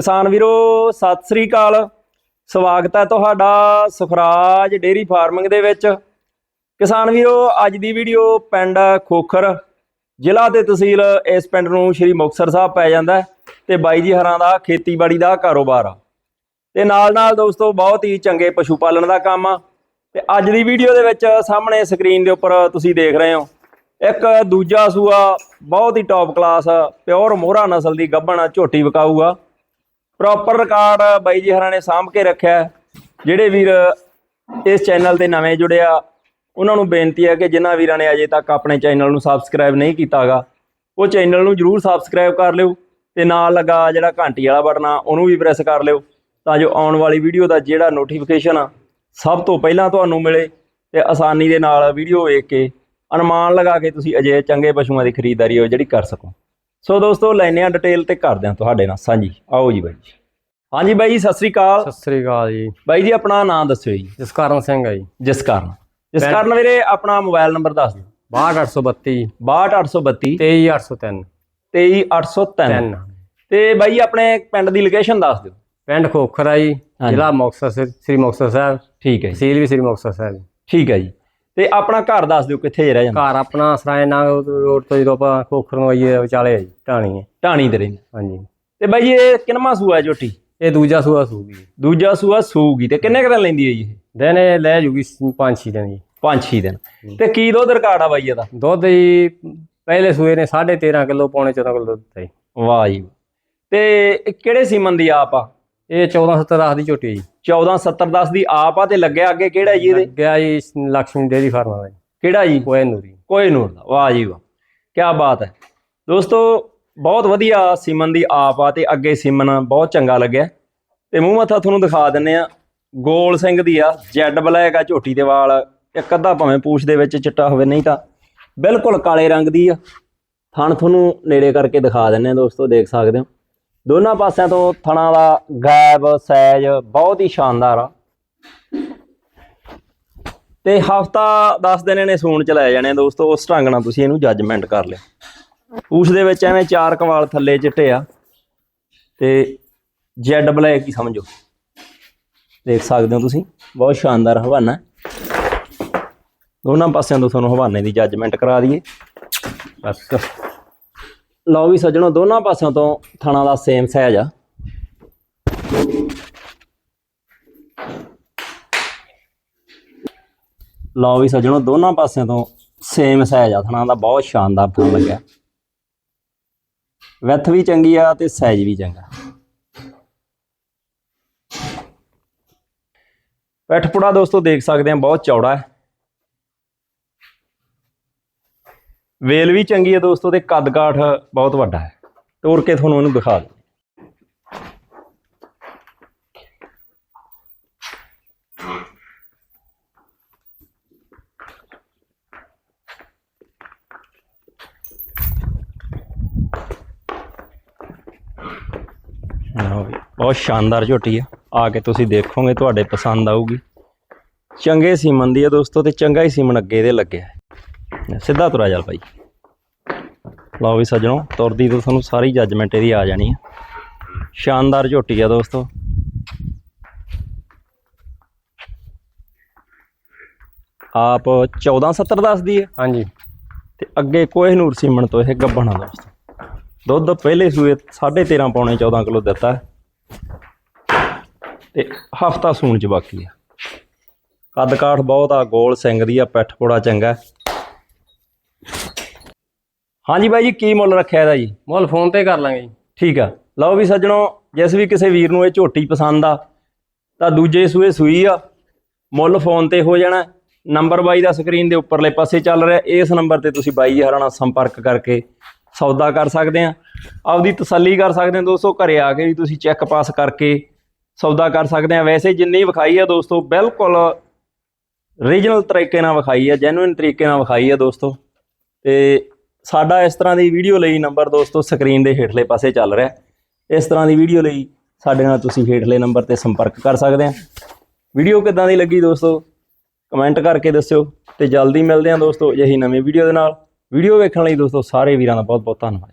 ਕਿਸਾਨ ਵੀਰੋ, ਸਤਿ ਸ੍ਰੀ ਅਕਾਲ। ਸਵਾਗਤ ਹੈ ਤੁਹਾਡਾ ਸੁਖਰਾਜ ਡੇਰੀ ਫਾਰਮਿੰਗ ਦੇ ਵਿੱਚ। ਕਿਸਾਨ ਵੀਰੋ, ਅੱਜ ਦੀ ਵੀਡੀਓ ਪਿੰਡ ਖੋਖਰ, ਜ਼ਿਲ੍ਹਾ ਤੇ ਤਹਿਸੀਲ ਇਸ ਪਿੰਡ ਨੂੰ ਸ਼੍ਰੀ ਮੁਕਤਸਰ ਸਾਹਿਬ ਪੈ ਜਾਂਦਾ ਹੈ ਤੇ ਬਾਈ ਜੀ ਹਰਾਂ ਦਾ ਖੇਤੀਬਾੜੀ ਦਾ ਕਾਰੋਬਾਰ ਆ। ਤੇ ਨਾਲ ਨਾਲ ਦੋਸਤੋ, ਬਹੁਤ ਹੀ ਚੰਗੇ ਪਸ਼ੂ ਪਾਲਣ ਦਾ ਕੰਮ ਆ। ਤੇ ਅੱਜ ਦੀ ਵੀਡੀਓ ਦੇ ਵਿੱਚ ਸਾਹਮਣੇ ਸਕਰੀਨ ਦੇ ਉੱਪਰ ਤੁਸੀਂ ਦੇਖ ਰਹੇ ਹੋ, ਇੱਕ ਦੂਜਾ ਸੂਆ ਬਹੁਤ ਹੀ ਟੌਪ ਕਲਾਸ ਪਿਓਰ ਮੋਹਰਾ ਨਸਲ ਦੀ ਗੱਭਣ ਝੋਟੀ ਵਿਕਾਊਗਾ। ਪ੍ਰੋਪਰ ਰਿਕਾਰਡ ਬਾਈ ਜੀ ਹਰਾਂ ਨੇ ਸਾਂਭ ਕੇ ਰੱਖਿਆ ਜਿਹੜੇ ਵੀਰ ਇਸ ਚੈਨਲ ਤੇ ਨਵੇਂ ਜੁੜਿਆ ਉਹਨਾਂ ਨੂੰ ਬੇਨਤੀ ਹੈ ਕਿ ਜਿਨ੍ਹਾਂ ਵੀਰਾਂ ਨੇ ਅਜੇ ਤੱਕ ਆਪਣੇ ਚੈਨਲ ਨੂੰ ਸਬਸਕ੍ਰਾਈਬ ਨਹੀਂ ਕੀਤਾਗਾ, ਉਹ ਚੈਨਲ ਨੂੰ ਜਰੂਰ ਸਬਸਕ੍ਰਾਈਬ ਕਰ ਲਿਓ ਤੇ ਨਾਲ ਲੱਗਾ ਜਿਹੜਾ ਘੰਟੀ ਵਾਲਾ ਬਟਨ ਆ, ਉਹਨੂੰ ਵੀ ਪ੍ਰੈਸ ਕਰ ਲਿਓ ਤਾਂ ਜੋ ਆਉਣ ਵਾਲੀ ਵੀਡੀਓ ਦਾ ਜਿਹੜਾ ਨੋਟੀਫਿਕੇਸ਼ਨ ਆ, ਸਭ ਤੋਂ ਪਹਿਲਾਂ ਤੁਹਾਨੂੰ ਮਿਲੇ ਤੇ ਆਸਾਨੀ ਦੇ ਨਾਲ ਵੀਡੀਓ ਵੇਖ ਕੇ ਅਨੁਮਾਨ ਲਗਾ ਕੇ ਤੁਸੀਂ ਅਜੇ ਚੰਗੇ ਪਸ਼ੂਆਂ ਦੀ ਖਰੀਦਦਾਰੀ ਹੋ ਜਿਹੜੀ ਕਰ ਸਕੋ। ਸੋ ਦੋਸਤੋ ਲੈਨੇ ਆ ਡਿਟੇਲ ਤੇ ਕਰਦੇ ਆ ਤੁਹਾਡੇ ਨਾਲ। ਸਾਂਝੀ ਆਓ ਜੀ ਬਾਈ ਜੀ। ਹਾਂਜੀ ਬਾਈ ਜੀ ਸਤਿ ਸ੍ਰੀ ਅਕਾਲ। ਸਤਿ ਸ੍ਰੀ ਅਕਾਲ ਜੀ। ਬਾਈ ਜੀ ਆਪਣਾ ਨਾਮ ਦੱਸਿਓ ਜੀ। ਜਸਕਰਨ ਸਿੰਘ ਹੈ ਜੀ। ਜਿਸ ਕਾਰਨ ਜਿਸ ਕਾਰਨ ਵੀਰੇ ਆਪਣਾ ਮੋਬਾਈਲ ਨੰਬਰ ਦੱਸ ਦਿਓ। 62832 62832 23803 23803 ਤਿੰਨ। ਤੇ ਬਾਈ ਆਪਣੇ ਪਿੰਡ ਦੀ ਲੋਕੇਸ਼ਨ ਦੱਸ ਦਿਓ। ਪਿੰਡ ਖੋਖਰਾ ਜੀ। ਜ਼ਿਲ੍ਹਾ ਮੁਕਤਸਰ ਸ੍ਰੀ ਮੁਕਤਸਰ ਸਾਹਿਬ। ਠੀਕ ਹੈ ਜੀ। ਤਹਿਸੀਲ ਵੀ ਸ੍ਰੀ ਮੁਕਤਸਰ ਸਾਹਿਬ। ਠੀਕ ਹੈ ਜੀ। ਤੇ ਆਪਣਾ ਘਰ ਦੱਸ ਦਿਓ ਕਿੱਥੇ ਰਹਿ ਜਾਂਦਾ। ਘਰ ਆਪਣਾ ਸਰਾਏ ਨਾਗ ਰੋਡ ਤੋਂ ਜਦੋਂ ਆਪਾਂ ਖੋਖਰ ਨੂੰ ਆਈਏ ਵਿਚਾਲੇ ਹੈ ਜੀ ਢਾਣੀ ਹੈ ਢਾਣੀ ਦੇ ਰਹਿੰਦੇ। ਹਾਂਜੀ। ਤੇ ਬਾਈ ਜੀ ਇਹ ਕਿੰਨਵਾਂ ਸੂਆ ਹੈ ਝੋਟੀ? ਇਹ ਦੂਜਾ ਸੂਆ ਸੂਗੀ ਦੂਜਾ ਸੂਆ ਸੂਗੀ ਤੇ ਕਿੰਨੇ ਕੁ ਦਿਨ ਲੈਂਦੀ ਹੈ ਜੀ ਇਹ? ਦਿਨ ਇਹ ਲੈ ਜੂਗੀ 5-6 ਦਿਨ ਜੀ। 5-6 ਦਿਨ। ਤੇ ਕੀ ਦੁੱਧ ਰਿਕਾਰਡ ਆ ਬਾਈ ਇਹਦਾ? ਦੁੱਧ ਜੀ ਪਹਿਲੇ ਸੂਏ ਨੇ 13.5 ਕਿਲੋ ਪੌਣੇ 14 ਕਿਲੋ ਦੁੱਧ ਦਿੱਤਾ ਜੀ। ਵਾਹ ਜੀ। ਤੇ ਇਹ ਕਿਹੜੇ ਸੀਮਨ ਦੀ ਆਪ ਆ? ਇਹ 1470 ਰੱਖ ਦੀ ਝੋਟੀ ਹੈ ਜੀ। 147010 ਦੀ ਆਪ ਆ ਤੇ ਲੱਗਿਆ ਅੱਗੇ ਕਿਹੜਾ ਜੀ ਇਹਦੇ? ਗਿਆ ਜੀ ਲక్ష్ਮੀ ਡੇਰੀ ਫਾਰਮ ਦਾ ਜੀ। ਕਿਹੜਾ ਜੀ? ਕੋਈ ਨੂਰ ਦਾ। ਵਾਹ ਜੀ ਵਾਹ। ਕੀ ਬਾਤ ਹੈ। ਦੋਸਤੋ ਬਹੁਤ ਵਧੀਆ ਸਿਮਨ ਦੀ ਆਪ ਆ ਤੇ ਅੱਗੇ ਸਿਮਨ ਬਹੁਤ ਚੰਗਾ ਲੱਗਿਆ। ਤੇ ਮੂੰਹ ਮੱਥਾ ਤੁਹਾਨੂੰ ਦਿਖਾ ਦਿੰਨੇ ਆ। ਗੋਲ ਸਿੰਘ ਦੀ ਆ ਜੈਡ ਬਲੈਕ ਆ ਝੋਟੀ ਦੇ ਵਾਲ। ਇੱਕ ਅੱਧਾ ਭਾਵੇਂ ਪੂਛ ਦੇ ਵਿੱਚ ਚਿੱਟਾ ਹੋਵੇ ਨਹੀਂ ਤਾਂ ਬਿਲਕੁਲ ਕਾਲੇ ਰੰਗ ਦੀ ਆ। ਥਣ ਤੁਹਾਨੂੰ ਨੇੜੇ ਕਰਕੇ ਦਿਖਾ ਦਿੰਨੇ ਆ ਦੋਸਤੋ ਦੇਖ ਸਕਦੇ ਹੋ। ਦੋਨਾਂ ਪਾਸਿਆਂ ਤੋਂ ਥਣਾ ਦਾ ਗੈਬ ਸਾਈਜ਼ ਬਹੁਤ ਹੀ ਸ਼ਾਨਦਾਰ ਆ। ਤੇ ਹਫਤਾ 10 ਦਿਨ ਇਹਨੇ ਸੂਣ ਚ ਲੈ ਜਾਣੇ ਦੋਸਤੋ, ਉਸ ਢੰਗ ਨਾਲ ਤੁਸੀਂ ਇਹਨੂੰ ਜੱਜਮੈਂਟ ਕਰ ਲਿਓ। ਉਸ ਦੇ ਵਿੱਚ ਐਵੇਂ ਚਾਰ ਕਵਾਲ ਥੱਲੇ ਚਿੱਟੇ ਆ। ਤੇ ਜੈਡ ਬਲੈਕ ਹੀ ਸਮਝੋ। ਦੇਖ ਸਕਦੇ ਹੋ ਤੁਸੀਂ, ਬਹੁਤ ਸ਼ਾਨਦਾਰ ਹਵਾਨਾ। ਦੋਨਾਂ ਪਾਸਿਆਂ ਤੋਂ ਤੁਹਾਨੂੰ ਹਵਾਨੇ ਦੀ ਜੱਜਮੈਂਟ ਕਰਾ ਦਈਏ। ਬਸ। ਲਓ ਵੀ ਸੱਜਣੋ, ਦੋਨਾਂ ਪਾਸਿਆਂ ਤੋਂ ਥਣਾ ਦਾ ਸੇਮ ਸਾਈਜ਼ ਆ। ਲਓ ਵੀ ਸੱਜਣੋ, ਦੋਨਾਂ ਪਾਸਿਆਂ ਤੋਂ ਸੇਮ ਸਾਈਜ਼ ਆ। ਥਣਾ ਦਾ ਬਹੁਤ ਸ਼ਾਨਦਾਰ ਥਣ ਲੱਗਿਆ। ਵਿੱਥ ਵੀ ਚੰਗੀ ਆ ਤੇ ਸਾਈਜ਼ ਵੀ ਚੰਗਾ। ਪੈਠਪੁੜਾ ਦੋਸਤੋ, ਦੇਖ ਸਕਦੇ ਆ, ਬਹੁਤ ਚੌੜਾ ਹੈ। ਵੇਲ ਵੀ ਚੰਗੀ ਹੈ ਦੋਸਤੋ ਤੇ ਕੱਦ ਕਾਠ ਬਹੁਤ ਵੱਡਾ ਹੈ। ਤੋੜ ਕੇ ਤੁਹਾਨੂੰ ਇਹਨੂੰ ਦਿਖਾ ਦਿੰਦੇ ਵੀ, ਬਹੁਤ ਸ਼ਾਨਦਾਰ ਝੋਟੀ ਆ। ਆ ਕੇ ਤੁਸੀਂ ਦੇਖੋਗੇ ਤੁਹਾਡੇ ਪਸੰਦ ਆਊਗੀ। ਚੰਗੇ ਸੀਮਨ ਦੀ ਆ ਦੋਸਤੋ ਤੇ ਚੰਗਾ ਹੀ ਸੀਮਨ ਅੱਗੇ ਦੇ ਲੱਗਿਆ ਹੈ ਸਿੱਧਾ ਤੁਰਾ ਚੱਲ ਭਾਈ। ਲਓ ਵੀ ਸੱਜਣੋ ਤੁਰਦੀ ਤੋਂ ਤੁਹਾਨੂੰ ਸਾਰੀ ਜੱਜਮੈਂਟ ਇਹਦੀ ਆ ਜਾਣੀ ਹੈ ਸ਼ਾਨਦਾਰ ਝੋਟੀ ਆ ਦੋਸਤੋ। ਆਪ 1470 ਦੱਸਦੀ ਹੈ। ਹਾਂਜੀ। ਤੇ ਅੱਗੇ ਕੋਹਿਨੂਰ ਸੀਮਨ ਤੋਂ ਇਹ ਗੱਭਣਾ ਦੋਸਤੋ। ਦੁੱਧ ਪਹਿਲੇ ਸੂਏ 13.5 ਪੌਣੇ 14 ਕਿਲੋ ਦਿੱਤਾ। ਤੇ ਹਫਤਾ ਸੂਣ ਚ ਬਾਕੀ ਆ। ਕੱਦ ਕਾਠ ਬਹੁਤ ਆ ਗੋਲ ਸਿੰਘ ਦੀ ਆ ਪਿੱਠ ਪੋੜਾ ਚੰਗਾ। ਹਾਂਜੀ ਬਾਈ ਜੀ ਕੀ ਮੁੱਲ ਰੱਖਿਆ ਇਹਦਾ ਜੀ? ਮੁੱਲ ਫੋਨ ਤੇ ਕਰ ਲਾਂਗੇ ਜੀ। ਠੀਕ ਆ। ਲਓ ਵੀ ਸੱਜਣੋ ਜਿਸ ਵੀ ਕਿਸੇ ਵੀਰ ਨੂੰ ਇਹ ਝੋਟੀ ਪਸੰਦ ਆ ਤਾਂ ਦੂਜੇ ਸੂਏ ਸੂਈ ਆ। ਮੁੱਲ ਫੋਨ ਤੇ ਹੋ ਜਾਣਾ। ਨੰਬਰ ਬਾਈ ਦਾ ਸਕਰੀਨ ਦੇ ਉੱਪਰਲੇ ਪਾਸੇ ਚੱਲ ਰਿਹਾ। ਇਸ ਨੰਬਰ ਤੇ ਤੁਸੀਂ ਬਾਈ ਜੀ ਹਰਾਂ ਨਾਲ ਸੰਪਰਕ ਕਰਕੇ ਸੌਦਾ ਕਰ ਸਕਦੇ ਆ। ਆਪਦੀ ਤਸੱਲੀ ਕਰ ਸਕਦੇ ਆ ਦੋਸਤੋ ਘਰੇ ਆ ਕੇ ਵੀ ਤੁਸੀਂ ਚੈੱਕ ਪਾਸ ਕਰਕੇ ਸੌਦਾ ਕਰ ਸਕਦੇ ਆ। ਵੈਸੇ ਜਿੰਨੀ ਵਿਖਾਈ ਆ ਦੋਸਤੋ ਬਿਲਕੁਲ ਰੀਜਨਲ ਤਰੀਕੇ ਨਾਲ ਵਿਖਾਈ ਆ ਜੈਨੂਇਨ ਤਰੀਕੇ ਨਾਲ ਵਿਖਾਈ ਆ ਦੋਸਤੋ। ਤੇ ਸਾਡਾ ਇਸ ਤਰ੍ਹਾਂ ਦੀ ਵੀਡੀਓ ਲਈ ਨੰਬਰ ਦੋਸਤੋ ਸਕਰੀਨ ਦੇ ਹੇਠਲੇ ਪਾਸੇ ਚੱਲ ਰਿਹਾ ਇਸ ਤਰ੍ਹਾਂ ਦੀ ਵੀਡੀਓ ਲਈ ਸਾਡੇ ਨਾਲ ਤੁਸੀਂ ਹੇਠਲੇ ਨੰਬਰ ਤੇ ਸੰਪਰਕ ਕਰ ਸਕਦੇ ਆ ਵੀਡੀਓ ਕਿੱਦਾਂ ਦੀ ਲੱਗੀ ਦੋਸਤੋ? ਕਮੈਂਟ ਕਰਕੇ ਦੱਸਿਓ ਤੇ ਜਲਦੀ ਮਿਲਦੇ ਹਾਂ ਦੋਸਤੋ ਅਜਿਹੀ ਨਵੀਂ ਵੀਡੀਓ ਦੇ ਨਾਲ। ਵੀਡੀਓ ਵੇਖਣ ਲਈ ਦੋਸਤੋ ਸਾਰੇ ਵੀਰਾਂ ਦਾ ਬਹੁਤ ਬਹੁਤ ਧੰਨਵਾਦ।